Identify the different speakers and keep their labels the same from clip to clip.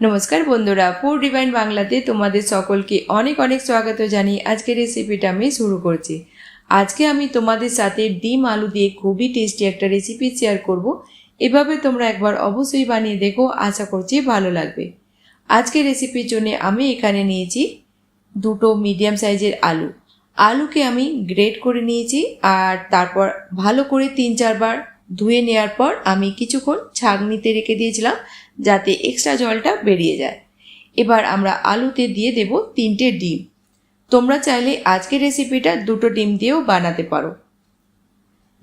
Speaker 1: নমস্কার বন্ধুরা food divine বাংলাতে তোমাদের সকলকে অনেক অনেক স্বাগত জানিয়ে আজকের রেসিপিটা আমি শুরু করছি। আজকে আমি তোমাদের সাথে ডিম আলু দিয়ে খুবই টেস্টি একটা রেসিপি শেয়ার করব। এভাবে তোমরা একবার অবশ্যই বানিয়ে দেখো, আশা করছি ভালো লাগবে। আজকের রেসিপির জন্য আমি এখানে নিয়েছি দুটো মিডিয়াম সাইজের আলু। আলুকে আমি গ্রেট করে নিয়েছি আর তারপর ভালো করে তিন চারবার ধুয়ে নেওয়ার পর আমি কিছুক্ষণ ছাঁকনিতে রেখে দিয়েছিলাম যাতে এক্সট্রা জলটা বেরিয়ে যায়। এবার আমরা আলুতে দিয়ে দেব তিনটে ডিম। তোমরা চাইলে আজকের রেসিপিটা দুটো ডিম দিয়েও বানাতে পারো।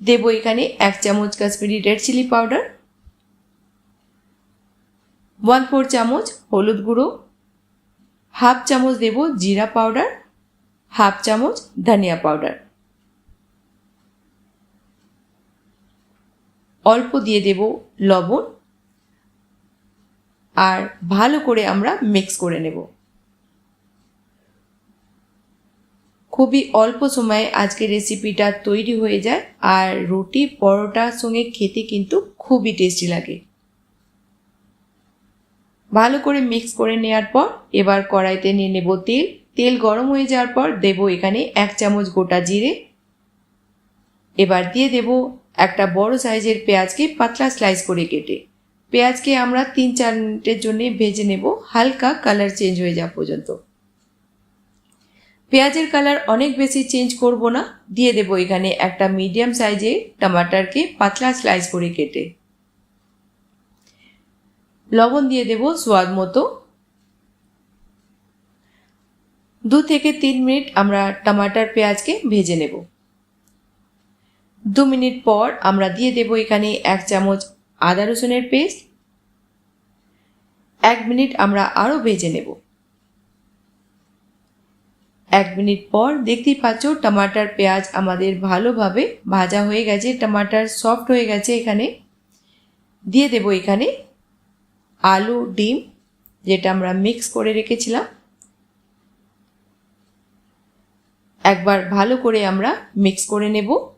Speaker 1: দেব এখানে এক চামচ Kashmiri red chilli powder one four চামচ হলুদ গুঁড়ো হাফ চামচ দেব জিরা পাউডার হাফ চামচ ধনিয়া পাউডার অল্প দিয়ে দেব লবণ আর ভালো করে আমরা মিক্স করে নেব। খুবই অল্প সময়ে আজকে রেসিপিটা তৈরি হয়ে যায় আর রুটি পরোটার সঙ্গে খেতে কিন্তু খুবই টেস্টি লাগে। ভালো করে মিক্স করে নেওয়ার পর এবার কড়াইতে নিয়ে নেব তেল। তেল গরম হয়ে যাওয়ার পর দেব এখানে এক চামচ গোটা জিরে। এবার দিয়ে দেব একটা বড় সাইজের পেঁয়াজকে পাতলা স্লাইস করে কেটে। পেঁয়াজকে আমরা তিন চার মিনিটের জন্য ভেজে নেব। হালকা কালার চেঞ্জ হয়ে যাওয়া পর্যন্ত। পেঁয়াজের কালার অনেক বেশি চেঞ্জ করব না। দিয়ে দেব এখানে একটা মিডিয়াম সাইজে টমাটারকে পাতলা স্লাইস করে কেটে। লবণ দিয়ে দেব স্বাদ মতো। দু থেকে তিন মিনিট আমরা টমাটার পেঁয়াজকে ভেজে নেব। দু মিনিট পর আমরা দিয়ে দেব এখানে এক চামচ আদা রসুনের পেস্ট। এক মিনিট আমরা আরও ভেজে নেব। এক মিনিট পর দেখতেই পাচ্ছ টমাটার পেঁয়াজ আমাদের ভালোভাবে ভাজা হয়ে গেছে, টমাটার সফট হয়ে গেছে এখানে। দিয়ে দেব এখানে আলু, ডিম, যেটা আমরা মিক্স করে রেখেছিলাম। একবার ভালো করে আমরা মিক্স করে নেব।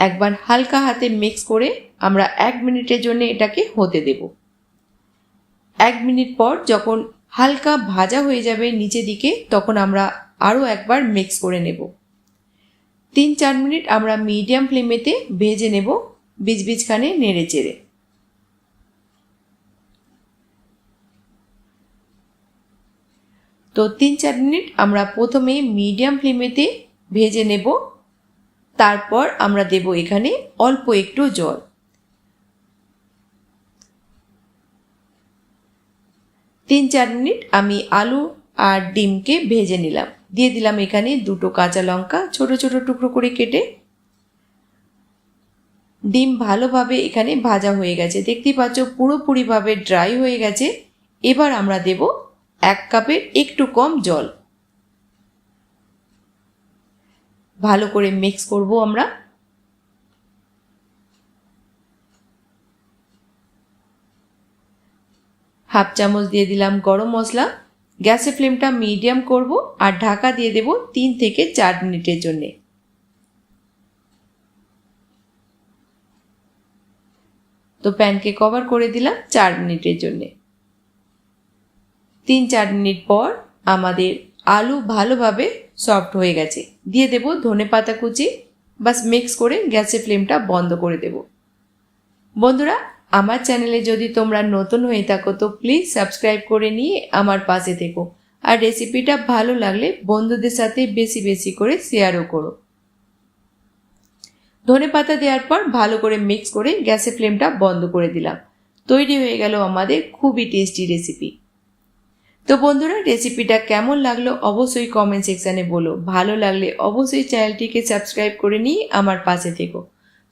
Speaker 1: একবার হালকা হাতে মিক্স করে আমরা এক মিনিটের জন্য এটাকে হতে দেব। এক মিনিট পর যখন হালকা ভাজা হয়ে যাবে নিচে দিকে, তখন আমরা আরও একবার মিক্স করে নেব। তিন চার মিনিট আমরা মিডিয়াম ফ্লেমেতে ভেজে নেব বীজ বীজখানে নেড়ে চেড়ে। তো তিন চার মিনিট আমরা প্রথমে মিডিয়াম ফ্লেমেতে ভেজে নেব। তারপর আমরা দেব এখানে অল্প একটু জল। তিন চার মিনিট আমি আলু আর ডিমকে ভেজে নিলাম। দিয়ে দিলাম এখানে দুটো কাঁচা লঙ্কা ছোট ছোট টুকরো করে কেটে। ডিম ভালোভাবে এখানে ভাজা হয়ে গেছে। দেখতেই পাচ্ছ পুরোপুরিভাবে ড্রাই হয়ে গেছে। এবার আমরা দেব এক কাপের একটু কম জল। ভালো করে মিক্স করব আমরা। হাফ চামচ দিয়ে দিলাম গরম মশলা। গ্যাসের ফ্লেমটা মিডিয়াম করব আর ঢাকা দিয়ে দেব তিন থেকে চার মিনিটের জন্যে। তো প্যানকে কভার করে দিলাম চার মিনিটের জন্যে। তিন চার মিনিট পর আমাদের আলু ভালোভাবে সফট হয়ে গেছে। দিয়ে দেব ধনে পাতা কুচি, বাস মিক্স করে গ্যাসের ফ্লেমটা বন্ধ করে দেব। বন্ধুরা, আমার চ্যানেলে যদি তোমরা নতুন হয়ে থাকো, তো প্লিজ সাবস্ক্রাইব করে নিয়ে আমার পাশে থেকো। আর রেসিপিটা ভালো লাগলে বন্ধুদের সাথে বেশি বেশি করে শেয়ারও করো। ধনে পাতা দেওয়ার পর ভালো করে মিক্স করে গ্যাসের ফ্লেমটা বন্ধ করে দিলাম। তৈরি হয়ে গেল আমাদের খুবই টেস্টি রেসিপি তো বন্ধুরা রেসিপিটা কেমন লাগল অবশ্যই কমেন্ট সেকশানে বলো। ভালো লাগলে অবশ্যই চ্যানেলটিকে সাবস্ক্রাইব করে নিয়ে আমার পাশে থেকো।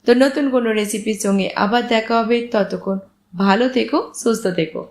Speaker 1: তো নতুন কোনো রেসিপির সঙ্গে আবার দেখা হবে। ততক্ষণ ভালো থেকো, সুস্থ থেকো।